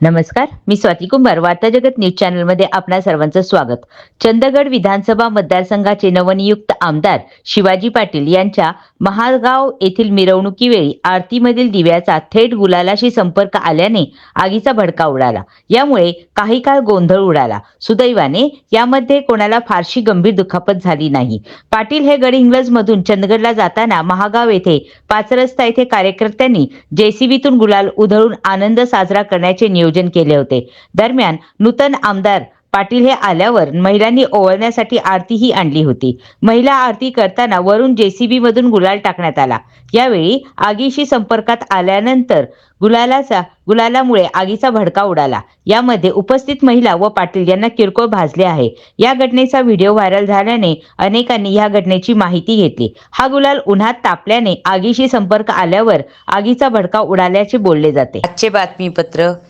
नमस्कार मी स्वाती कुंभार वार्ता जगत न्यूज चॅनलमध्ये आपणा सर्वांचं स्वागत. चंदगड विधानसभा मतदारसंघाचे नवनियुक्त आमदार शिवाजी पाटील यांच्या महागाव येथील मिरवणुकीवेळी आरतीमधील दिव्याचा थेट गुलालाशी संपर्क आल्याने आगीचा भडका उडाला. यामुळे काही काळ गोंधळ उडाला. सुदैवाने यामध्ये कोणाला फारशी गंभीर दुखापत झाली नाही. पाटील हे गडहिंग्लज मधून चंदगडला जाताना महागाव येथे पाच रस्ता येथे कार्यकर्त्यांनी जेसीबीतून गुलाल उधळून आनंद साजरा करण्याचे नियोजन केले होते. दरम्यान नूतन आमदार पाटील हे आल्यावर महिलांनी ओवळण्यासाठी आरतीही आणली होती. महिला आरती करताना वरून जेसीबी मधून गुलाल टाकण्यात आला. यावेळी आगीशी संपर्कात आल्यानंतर गुलालाचा गुलालामुळे आगीचा भडका उडाला. यामध्ये उपस्थित महिला व पाटील यांना किरकोळ भाजले आहे. या घटनेचा व्हिडिओ व्हायरल झाल्याने अनेकांनी या घटनेची माहिती घेतली. हा गुलाल उन्हात तापल्याने आगीशी संपर्क आल्यावर आगीचा भडका उडाल्याचे बोलले जाते. आजचे बातमीपत्र